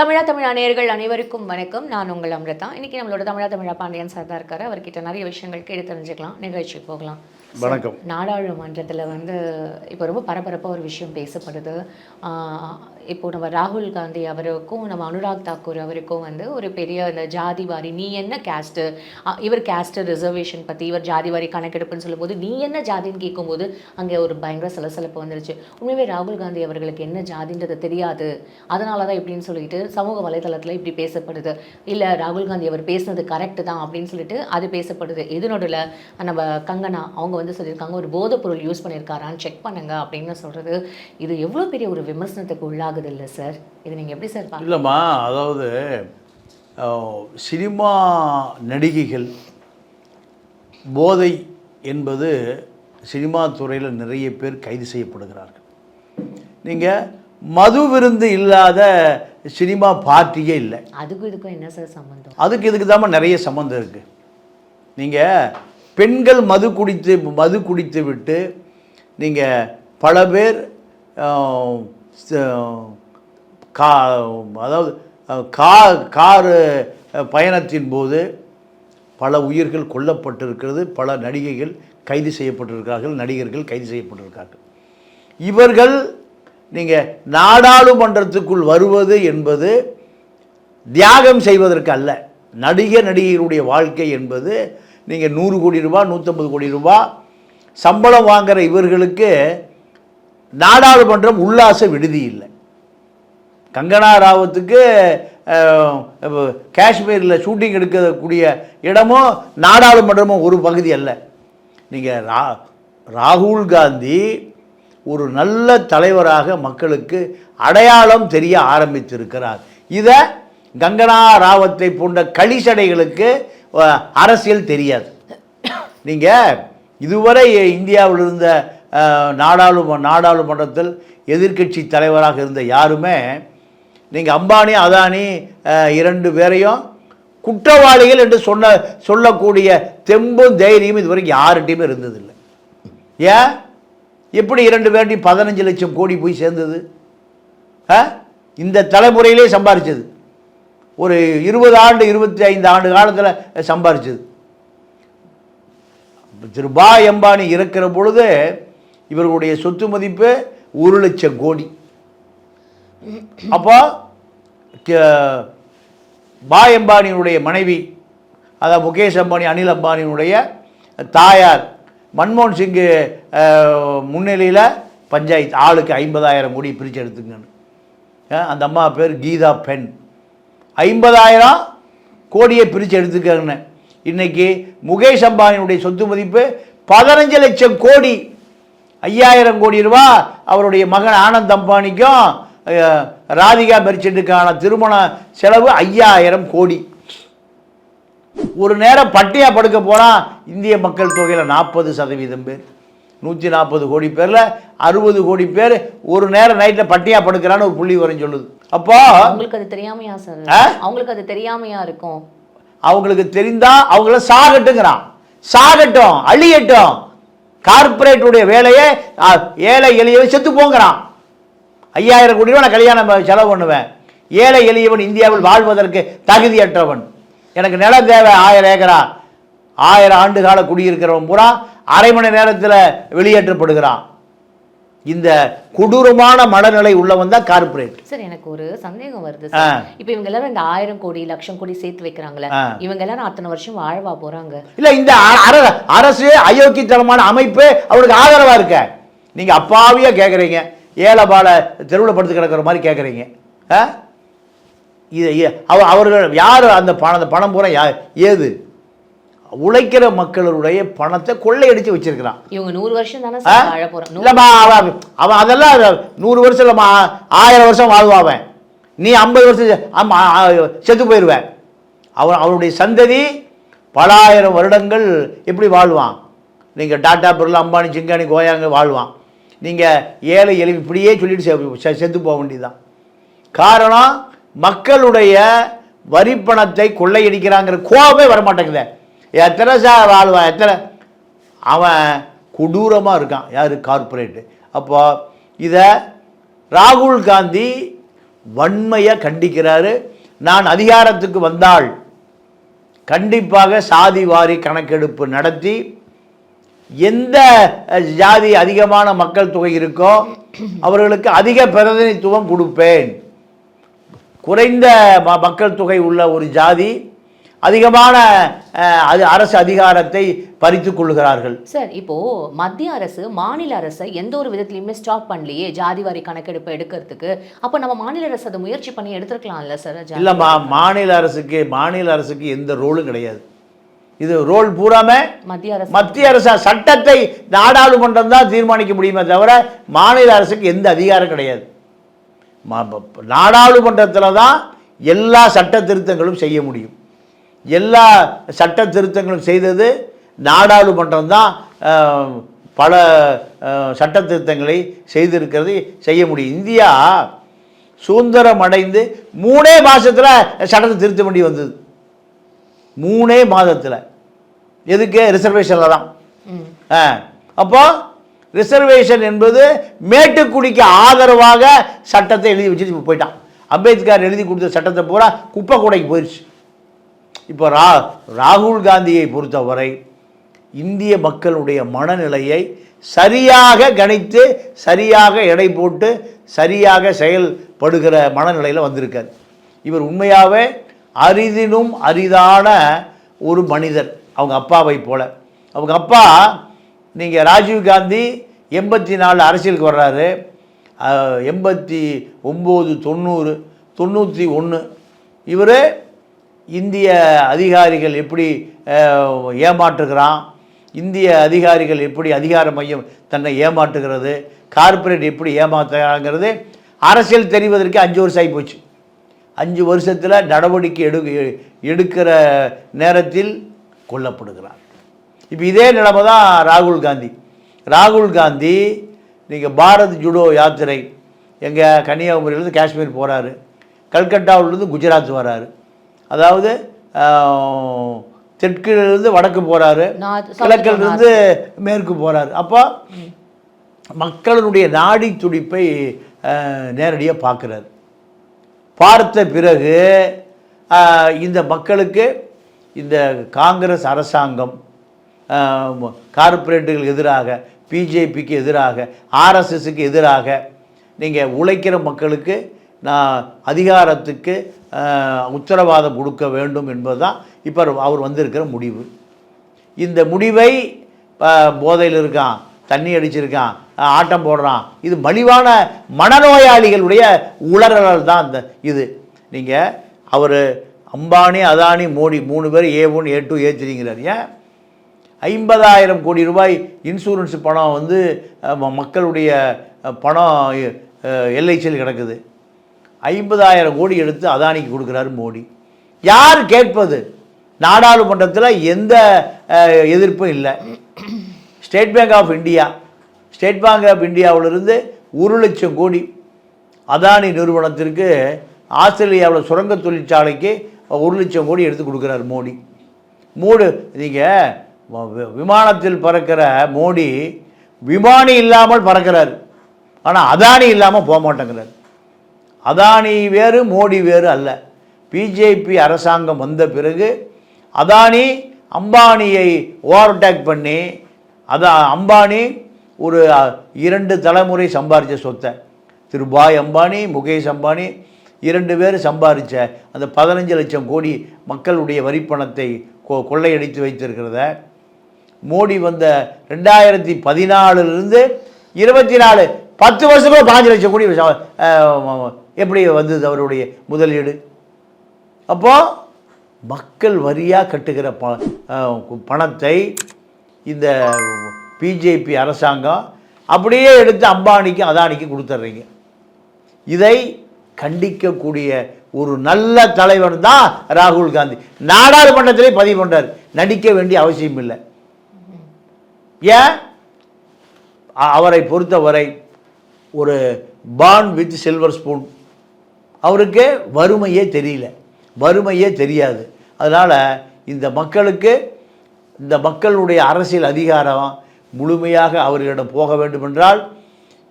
தமிழா தமிழ் நேயர்கள் அனைவருக்கும் வணக்கம். நான் உங்கள் அமிர்தா. இன்னைக்கு நம்மளோட தமிழா தமிழா பாண்டியன் சார் தான் இருக்காரு. அவர்கிட்ட நிறைய விஷயங்கள் கேட்டு தெரிஞ்சுக்கலாம். நிகழ்ச்சிக்கு போகலாம். வணக்கம். நாடாளுமன்றத்தில் வந்து இப்போ ரொம்ப பரபரப்பாக ஒரு விஷயம் பேசப்படுது. இப்போ நம்ம ராகுல் காந்தி அவருக்கும் நம்ம அனுராக் தாக்கூர் அவருக்கும் வந்து ஒரு பெரிய அந்த ஜாதி வாரி நீ என்ன கேஸ்ட்டு இவர் கேஸ்ட் ரிசர்வேஷன் பற்றி இவர் ஜாதி வாரி கணக்கெடுப்புன்னு சொல்லும்போது நீ என்ன ஜாதின்னு கேட்கும்போது அங்கே ஒரு பயங்கர சலசலப்பு வந்துருச்சு. உண்மையாகவே ராகுல் காந்தி அவர்களுக்கு என்ன ஜாதின்றது தெரியாது. அதனால தான் இப்படின்னு சொல்லிட்டு சமூக வலைதளத்தில் இப்படி பேசப்படுது. இல்லை ராகுல் காந்தி அவர் பேசுனது கரெக்டு தான் அப்படின்னு சொல்லிட்டு அது பேசப்படுது. நடுவில்? நம்ம கங்கனா அவங்க வந்து சொல்லியிருக்காங்க ஒரு போதைப் பொருள் யூஸ் பண்ணியிருக்காரான்னு செக் பண்ணுங்க அப்படின்னு சொல்கிறது இது எவ்வளோ பெரிய ஒரு விமர்சனத்துக்கு உள்ளாகுது இல்லை சார் இது நீங்கள் எப்படி சார் இல்லைம்மா அதாவது சினிமா நடிகைகள் போதை என்பது சினிமா துறையில் நிறைய பேர் கைது செய்யப்படுகிறார்கள். நீங்கள் மது விருந்து இல்லாத சினிமா பார்ட்டியே இல்லை. அதுக்கும் இதுக்கும் என்ன சார் சம்மந்தம் அதுக்கு இதுக்கு தாம்மா நிறைய சம்மந்தம் இருக்குது நீங்கள் பெண்கள் மது குடித்து மது குடித்து விட்டு நீங்கள் பல பேர் கா அதாவது கா காரு பயணத்தின் போது பல உயிர்கள் கொல்லப்பட்டிருக்கிறது பல நடிகைகள் கைது செய்யப்பட்டிருக்கிறார்கள் நடிகர்கள் கைது செய்யப்பட்டிருக்கார்கள் இவர்கள் நீங்கள் நாடாளுமன்றத்துக்குள் வருவது என்பது தியாகம் செய்வதற்கு அல்ல. நடிகர் நடிகைகளுடைய வாழ்க்கை என்பது நீங்கள் நூறு கோடி ரூபா நூற்றம்பது கோடி ரூபா சம்பளம் வாங்குகிற இவர்களுக்கு நாடாளுமன்றம் உல்லாச விடுதி இல்லை. கங்கனா ராவத்துக்கு காஷ்மீரில் ஷூட்டிங் எடுக்கக்கூடிய இடமும் நாடாளுமன்றமும் ஒரு பகுதி அல்ல. நீங்கள் ரா ராகுல் காந்தி ஒரு நல்ல தலைவராக மக்களுக்கு அடையாளம் தெரிய ஆரம்பித்திருக்கிறார். இதை கங்கனா ராவத்தை போன்ற களிசடைகளுக்கு அரசியல் தெரியாது. நீங்கள் இதுவரை இந்தியாவில் இருந்த நாடாளும நாடாளுமன்றத்தில் எதிர்க்கட்சி தலைவராக இருந்த யாருமே நீங்கள் அம்பானி அதானி இரண்டு பேரையும் குற்றவாளிகள் என்று சொன்ன சொல்லக்கூடிய தெம்பும் தைரியமும் இதுவரைக்கும் யார்கிட்டையுமே இருந்ததில்லை. ஏன்? எப்படி இரண்டு பேர்ட்டி பதினஞ்சு லட்சம் கோடி போய் சேர்ந்தது? ஆ? இந்த தலைமுறையிலே சம்பாரிச்சது. ஒரு இருபது ஆண்டு இருபத்தி ஐந்து ஆண்டு காலத்தில் சம்பாரிச்சது. திரு பா எம்பானி இருக்கிற பொழுது இவர்களுடைய சொத்து மதிப்பு ஒரு லட்சம் கோடி. அப்போ பா எம்பானியினுடைய மனைவி அதாவது முகேஷ் அம்பானி அனில் அம்பானியினுடைய தாயார் மன்மோகன் சிங்கு முன்னிலையில் பஞ்சாயத்து ஆளுக்கு ஐம்பதாயிரம் கோடி பிரித்து எடுத்துங்கன்னு அந்த அம்மா பேர் கீதா பெண். ஐம்பதாயிரம் கோடியை பிரித்து எடுத்துக்கன்னு இன்னைக்கு முகேஷ் அம்பானியுடைய சொத்து மதிப்பு பதினஞ்சு லட்சம் கோடி. ஐயாயிரம் கோடி ரூபா அவருடைய மகன் ஆனந்த் அம்பானிக்கும் ராதிகா மெர்ச்சண்ட்டுக்கான திருமண செலவு ஐயாயிரம் கோடி. ஒரு நேரம் பட்டியா படுக்க போனால் இந்திய மக்கள் தொகையில் நாற்பது சதவீதம் பேர். நூற்றி நாற்பது கோடி பேரில் அறுபது கோடி பேர் ஒரு நேரம் நைட்டில் பட்டியா படுக்கிறான்னு ஒரு புள்ளி வரும் சொல்லுது. அப்போ அவங்களுக்கு அது தெரியாமையா சார்? அவங்களுக்கு அது தெரியாமையா இருக்கும்? அவங்களுக்கு தெரிந்தா அவங்கள சாகட்டுங்கிறான். சாகட்டும் அழியட்டும். கார்ப்பரேட்டுடைய வேலையை ஏழை எளியவன் செத்து போங்கிறான். ஐயாயிரம் கோடி ரூபா நான் கல்யாணம் செலவு பண்ணுவேன். ஏழை எளியவன் இந்தியாவில் வாழ்வதற்கு தகுதியற்றவன். எனக்கு நிலம் தேவை ஆயிரம் ஏக்கரா. ஆயிரம் ஆண்டு கால குடியிருக்கிறவன் பூரா அரை மணி நேரத்தில் வெளியேற்றப்படுகிறான். இந்த கொடூரமான மனநிலை உள்ளவன் தான் கார்ப்பரேட் சார் எனக்கு ஒரு சந்தேகம் வருது இப்போ இவங்க எல்லாரும் இந்த ஆயிரம் கோடி லட்சம் கோடி சேர்த்து வைக்கிறாங்களே. இவங்க எல்லாரும் அத்தனை வருஷம் வாழவா போறாங்க? இல்ல இந்த அரசு அயோக்கியத்தனமான அமைப்பு அவருக்கு ஆதரவா இருக்க. நீங்க அப்பாவியா கேக்குறீங்க. ஏழைபால தெருவில் படுத்து கிடக்கிற மாதிரி கேக்குறீங்க. ஆ? இது அவர்கள் யார் அந்த பணம் அந்த பணம் பூரா யா ஏது? உழைக்கிற மக்களுடைய பணத்தை கொள்ளையடிச்சு வச்சிருக்கிறான். இவங்க நூறு வருஷம் தானே வாழ இல்லம்மா அவன் அவன் அதெல்லாம் நூறு வருஷம் இல்லைம்மா ஆயிரம் வருஷம் வாழ்வான் அவன். நீ ஐம்பது வருஷம் செத்து போயிடுவேன் அவன் அவனுடைய சந்ததி பலாயிரம் வருடங்கள் எப்படி வாழ்வான்? நீங்கள் டாடா பிர்லா அம்பானி சிங்கானி கோயாங்க வாழ்வான். நீங்கள் ஏழை எளிமை இப்படியே சொல்லிட்டு செத்து போக வேண்டியதுதான். காரணம் மக்களுடைய வரி பணத்தை கொள்ளையடிக்கிறாங்கிற கோபமே வரமாட்டேங்குதே. எத்தனை சார் வாழ்வான் எத்தனை? அவன் கொடூரமாக இருக்கான். யார்? கார்ப்பரேட்டு அப்போ இதை ராகுல் காந்தி வன்மையை கண்டிக்கிறாரு. நான் அதிகாரத்துக்கு வந்தால் கண்டிப்பாக சாதி வாரி கணக்கெடுப்பு நடத்தி எந்த ஜாதி அதிகமான மக்கள் தொகை இருக்கோ அவர்களுக்கு அதிக பிரதிநிதித்துவம் கொடுப்பேன். குறைந்த ம- மக்கள் தொகை உள்ள ஒரு ஜாதி அதிகமான அது அரசு அதிகாரத்தை பறித்துக் கொள்கிறார்கள் சார் இப்போ மத்திய அரசு மாநில அரசை எந்த ஒரு விதத்திலயுமே ஸ்டாப் பண்ணலையே ஜாதிவாரி கணக்கெடுப்பு எடுக்கிறதுக்கு. அப்போ நம்ம மாநில அரசு அதை முயற்சி பண்ணி எடுத்திருக்கலாம்ல சார் ஜா- இல்லை மா மாநில அரசுக்கு மாநில அரசுக்கு எந்த ரோலும் கிடையாது. இது ரோல் பூராமே மத்திய அரசு. மத்திய அரசு சட்டத்தை நாடாளுமன்றம் தான் தீர்மானிக்க முடியுமே தவிர மாநில அரசுக்கு எந்த அதிகாரம் கிடையாது. நாடாளுமன்றத்தில் தான் எல்லா சட்ட திருத்தங்களும் செய்ய முடியும். எல்லா சட்ட திருத்தங்களும் செய்தது நாடாளுமன்றம் தான் பல சட்ட திருத்தங்களை செய்திருக்கிறது செய்ய முடியும். இந்தியா சுதந்திரம் அடைந்து மூணே மாசத்துல சட்டத்தை திருத்த வேண்டி வந்தது. மூணே மாதத்தில். எதுக்கு? ரிசர்வேஷனில் தான். அப்போ ரிசர்வேஷன் என்பது மேட்டுக்குடிக்கு ஆதரவாக சட்டத்தை எழுதி வச்சுட்டு போயிட்டான். அம்பேத்கர் எழுதி கொடுத்த சட்டத்தை பூரா குப்பை கூடைக்கு போயிடுச்சு இப்போ ரா ராகுல் காந்தியை பொறுத்தவரை இந்திய மக்களுடைய மனநிலையை சரியாக கணித்து சரியாக எடை போட்டு சரியாக செயல்படுகிற மனநிலையில் வந்திருக்கார். இவர் உண்மையாகவே அரிதினும் அரிதான ஒரு மனிதர். அவங்க அப்பாவை போல. அவங்க அப்பா நீங்கள் ராஜீவ் காந்தி எண்பத்தி நாலு அரசியலுக்கு வர்றாரு. எண்பத்தி ஒம்பது தொண்ணூறு தொண்ணூற்றி ஒன்று இவர் இந்திய அதிகாரிகள் எப்படி ஏமாற்றுகிறான்? இந்திய அதிகாரிகள் எப்படி அதிகார மையம் தன்னை ஏமாற்றுகிறது? கார்ப்பரேட் எப்படி ஏமாத்துறாங்கிறது அரசியல் தெரிவதற்கு அஞ்சு வருஷம் ஆகி போச்சு அஞ்சு வருஷத்தில் நடவடிக்கை எடு எடுக்கிற நேரத்தில் கொல்லப்படுகிறார். இப்போ இதே நிலைமை தான் ராகுல் காந்தி. ராகுல் காந்தி நீங்கள் பாரத் ஜுடோ யாத்திரை எங்கள் கன்னியாகுமரியிலேருந்து காஷ்மீர் போகிறாரு கல்கட்டாவிலேருந்து குஜராத் வராரு. அதாவது தெற்கிலிருந்து வடக்கு போகிறாரு கிழக்கிலிருந்து மேற்கு போகிறாரு அப்போ மக்களுடைய நாடி துடிப்பை நேரடியாக பார்க்குறாரு. பார்த்த பிறகு இந்த மக்களுக்கு இந்த காங்கிரஸ் அரசாங்கம் ஆஹ், கார்ப்பரேட்டுகளுக்கு எதிராக பிஜேபிக்கு எதிராக ஆர்எஸ்எஸ்க்கு எதிராக நீங்கள் உழைக்கிற மக்களுக்கு நான் அதிகாரத்துக்கு உத்தரவாதம் கொடுக்க வேண்டும் என்பது தான் இப்போ அவர் வந்திருக்கிற முடிவு. இந்த முடிவை போதையில் இருக்கான் தண்ணி அடிச்சிருக்கான் ஆட்டம் போடுறான் இது மலிவான மனநோயாளிகளுடைய உளறல் தான் இந்த இது. நீங்கள் அவர் அம்பானி அதானி மோடி மூணு பேர் ஏ ஒன் ஏ டூ ஏ த்ரீங்கிறார். ஏன்? ஐம்பதாயிரம் கோடி ரூபாய் இன்சூரன்ஸ் பணம் வந்து மக்களுடைய பணம் எல்ஐசியில் கிடக்குது. ஐம்பதாயிரம் கோடி எடுத்து அதானிக்கு கொடுக்குறாரு மோடி. யார் கேட்பது? நாடாளுமன்றத்தில் எந்த எதிர்ப்பும் இல்லை. State bank of India state bank of இந்தியாவிலிருந்து ஒரு லட்சம் கோடி அதானி நிறுவனத்திற்கு ஆஸ்திரேலியாவில் சுரங்க தொழிற்சாலைக்கு ஒரு லட்சம் கோடி எடுத்து கொடுக்குறாரு மோடி. மூடு நீங்கள் விமானத்தில் பறக்கிற மோடி விமானி இல்லாமல் பறக்கிறார். ஆனால் அதானி இல்லாமல் போக மாட்டேங்கிறார். அதானி வேறு மோடி வேறு அல்ல. பிஜேபி அரசாங்கம் வந்த பிறகு அதானி அம்பானியை ஓவர்டேக் பண்ணி அதான் அம்பானி ஒரு இரண்டு தலைமுறை சம்பாரித்த சொத்தை. திரு பாய் அம்பானி முகேஷ் அம்பானி இரண்டு பேர் சம்பாரித்த அந்த பதினஞ்சு லட்சம் கோடி மக்களுடைய வரிப்பணத்தை கொ கொள்ளையடித்து வைத்திருக்கிறத. மோடி வந்த ரெண்டாயிரத்தி பதினாலுலேருந்து இருபத்தி நாலு பத்து வருஷமாக பாஞ்சு லட்சம் கோடி எப்படி வந்தது அவருடைய முதலீடு அப்போது மக்கள் வரியாக கட்டுகிற ப பணத்தை இந்த பிஜேபி அரசாங்கம் அப்படியே எடுத்து அம்பானிக்கு அதானிக்கு கொடுத்துட்றீங்க இதை கண்டிக்கக்கூடிய ஒரு நல்ல தலைவர் தான் ராகுல் காந்தி. நாடாளுமன்றத்திலே பதிவு பண்ணுறார் நடிக்க வேண்டிய அவசியம் இல்லை. ஏன்? அவரை பொறுத்தவரை ஒரு பான் வித் சில்வர் ஸ்பூன் அவருக்கு வறுமையே தெரியல. வறுமையே தெரியாது. அதனால் இந்த மக்களுக்கு இந்த மக்களுடைய அரசியல் அதிகாரம் முழுமையாக அவர்களிடம் போக வேண்டுமென்றால்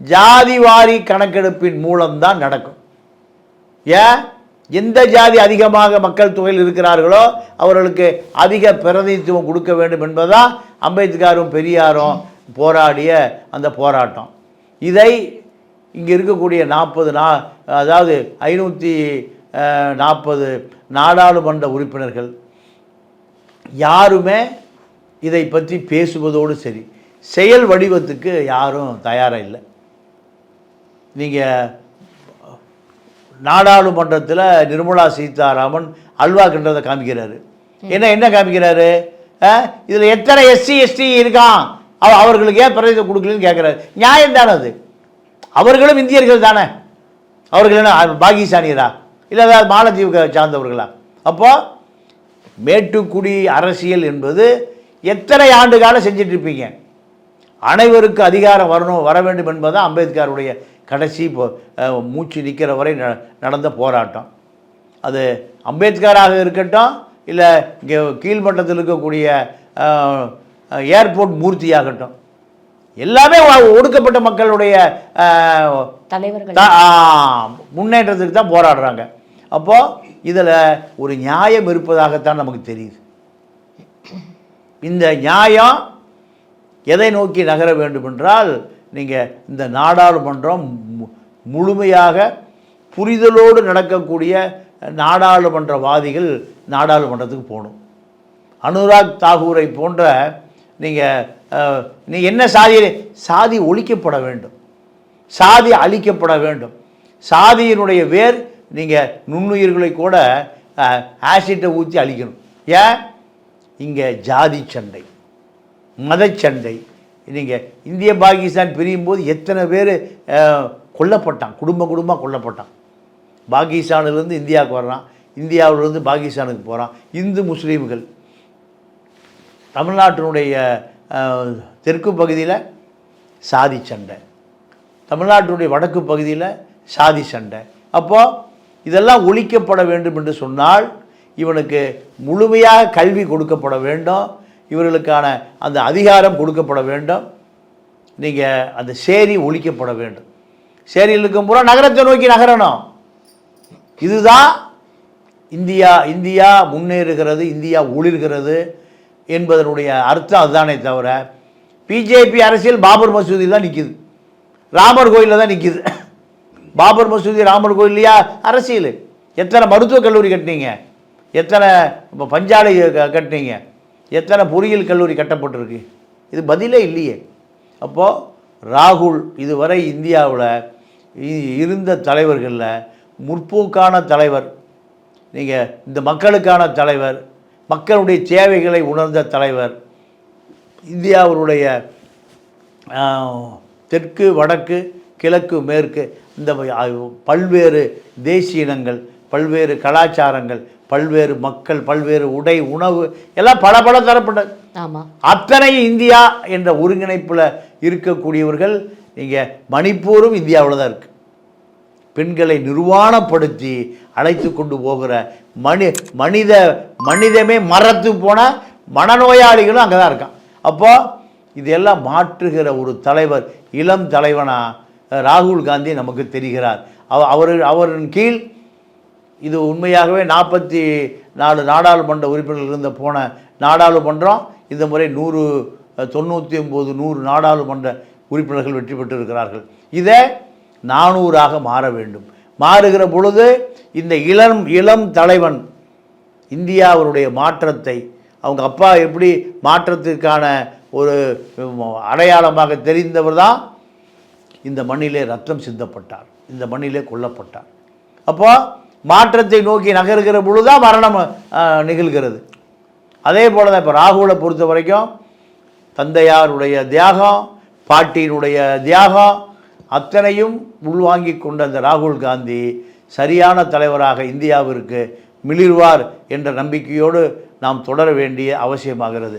ஜாதி வாரி கணக்கெடுப்பின் மூலம்தான் நடக்கும். ஏன்? எந்த ஜாதி அதிகமாக மக்கள் தொகையில் இருக்கிறார்களோ அவர்களுக்கு அதிக பிரதிநிதித்துவம் கொடுக்க வேண்டும் என்பதுதான் அம்பேத்கரும் பெரியாரும் போராடிய அந்த போராட்டம். இதை இங்கே இருக்கக்கூடிய நாற்பது நா அதாவது ஐநூற்றி நாற்பது நாடாளுமன்ற உறுப்பினர்கள் யாருமே இதை பற்றி பேசுவதோடு சரி. செயல் வடிவத்துக்கு யாரும் தயாராக இல்லை. நீங்கள் நாடாளுமன்றத்தில் நிர்மலா சீதாராமன் அல்வா கிண்டதை காமிக்கிறாரு. என்ன என்ன காமிக்கிறாரு? இதில் எத்தனை எஸ்சி எஸ்டி இருக்கான்? அவ அவர்களுக்கு ஏன் பிரதேசம் கொடுக்கலன்னு கேட்குறாரு நியாயம் தானே அது? அவர்களும் இந்தியர்கள் தானே? அவர்கள் என்ன பாகிஸ்தானியரா? இல்லை ஏதாவது மாலத்தீவுக்கு சார்ந்தவர்களா? அப்போது மேட்டுக்குடி அரசியல் என்பது எத்தனை ஆண்டு காலம் செஞ்சிட்ருப்பீங்க அனைவருக்கு அதிகாரம் வரணும் வர வேண்டும் என்பதுதான் அம்பேத்கருடைய கடைசி இப்போ மூச்சு நிற்கிற வரை ந- நடந்த போராட்டம். அது அம்பேத்கராக இருக்கட்டும் இல்லை இங்கே கீழ்மட்டத்தில் இருக்கக்கூடிய ஏர்போர்ட் மூர்த்தியாகட்டும். எல்லாமே ஒடுக்கப்பட்ட மக்களுடைய தலைவர்கள். முன்னேற்றத்துக்கு தான் போராடுறாங்க. அப்போது இதில் ஒரு நியாயம் இருப்பதாகத்தான் நமக்கு தெரியுது. இந்த நியாயம் எதை நோக்கி நகர வேண்டும் என்றால் நீங்கள் இந்த நாடாளுமன்றம் மு- முழுமையாக புரிதலோடு நடக்கக்கூடிய நாடாளுமன்றவாதிகள் நாடாளுமன்றத்துக்கு போகணும். அனுராக் தாகூரை போன்ற நீங்கள் நீ என்ன சாதி சாதி ஒழிக்கப்பட வேண்டும். சாதி அழிக்கப்பட வேண்டும். சாதியினுடைய வேர் நீங்கள் நுண்ணுயிர்களை கூட ஆசிட்டை ஊற்றி அழிக்கணும். ஏன்? இங்கே ஜாதி சண்டை மதச்சண்டை நீங்கள் இந்திய பாகிஸ்தான் பிரியும் போது எத்தனை பேர் கொல்லப்பட்டான் குடும்ப குடும்பமாக கொல்லப்பட்டான் பாகிஸ்தானிலிருந்து இந்தியாவுக்கு வர்றான் இந்தியாவிலிருந்து பாகிஸ்தானுக்கு போகிறான் இந்து முஸ்லீம்கள். தமிழ்நாட்டினுடைய தெற்கு பகுதியில் சாதி சண்டை. தமிழ்நாட்டினுடைய வடக்கு பகுதியில் சாதி சண்டை. அப்போது இதெல்லாம் ஒழிக்கப்பட வேண்டும் என்று சொன்னால் இவனுக்கு முழுமையாக கல்வி கொடுக்கப்பட வேண்டும். இவர்களுக்கான அந்த அதிகாரம் கொடுக்கப்பட வேண்டும். நீங்கள் அந்த சேரி ஒழிக்கப்பட வேண்டும். சேரியில் இருக்கும் பூரா நகரத்தை நோக்கி நகரணும். இதுதான் இந்தியா இந்தியா முன்னேறுகிறது இந்தியா ஒளிர்கிறது என்பதனுடைய அர்த்தம் அதுதானே தவிர பிஜேபி அரசியல் பாபர் மசூதியில் தான் நிற்கிது ராமர் கோயிலில் தான் நிற்கிது பாபர் மசூதி ராமர் கோயில் இல்லையா? அரசியல். எத்தனை மருத்துவக் கல்லூரி கட்டினீங்க? எத்தனை இப்போ பஞ்சாலை க- கட்டினீங்க? எத்தனை பொறியியல் கல்லூரி கட்டப்பட்டிருக்கு? இது பதிலே இல்லையே. அப்போது ராகுல் இதுவரை இந்தியாவில் இருந்த தலைவர்களில் முற்போக்கான தலைவர் நீங்கள் இந்த மக்களுக்கான தலைவர் மக்களுடைய தேவைகளை உணர்ந்த தலைவர் இந்தியாவுடைய தெற்கு வடக்கு கிழக்கு மேற்கு இந்த பல்வேறு தேசிய இனங்கள் பல்வேறு கலாச்சாரங்கள் பல்வேறு மக்கள் பல்வேறு உடை உணவு எல்லாம் பல பல தரப்பட்டது ஆமா. அத்தனை இந்தியா என்ற ஒருங்கிணைப்பில் இருக்கக்கூடியவர்கள் நீங்கள் மணிப்பூரும் இந்தியாவில் தான் இருக்குது பெண்களை நிர்வாணப்படுத்தி அழைத்து கொண்டு போகிற மனி மனித மனிதமே மறத்து போன மனநோயாளிகளும் அங்கே தான் இருக்கான். அப்போது இதெல்லாம் மாற்றுகிற ஒரு தலைவர் இளம் தலைவனா ராகுல் காந்தி நமக்கு தெரிகிறார். அவ அவர் அவரின் கீழ் இது உண்மையாகவே நாற்பத்தி நாலு நாடாளுமன்ற உறுப்பினர்கள் இருந்த போன நாடாளுமன்றம் இந்த முறை நூறு தொண்ணூற்றி ஒம்பது நூறு நாடாளுமன்ற உறுப்பினர்கள் வெற்றி பெற்றிருக்கிறார்கள். இதை நானூறாக மாற வேண்டும். மாறுகிற பொழுது இந்த இளம் இளம் தலைவன் இந்தியாவுடைய மாற்றத்தை அவங்க அப்பா எப்படி மாற்றத்திற்கான ஒரு அடையாளமாக தெரிந்தவர் தான் இந்த மண்ணிலே ரத்தம் சிந்தப்பட்டார். இந்த மண்ணிலே கொல்லப்பட்டார். அப்போ மாற்றத்தை நோக்கி நகருகிற பொழுதுதான் மரணம் நிகழ்கிறது. அதே போல தான் இப்போ ராகுலை பொறுத்த வரைக்கும் தந்தையாருடைய தியாகம் பாட்டியினுடைய தியாகம் அத்தனையும் உள்வாங்கி கொண்ட அந்த ராகுல் காந்தி சரியான தலைவராக இந்தியாவிற்கு மிளிர்வார் என்ற நம்பிக்கையோடு நாம் தொடர வேண்டிய அவசியமாகிறது.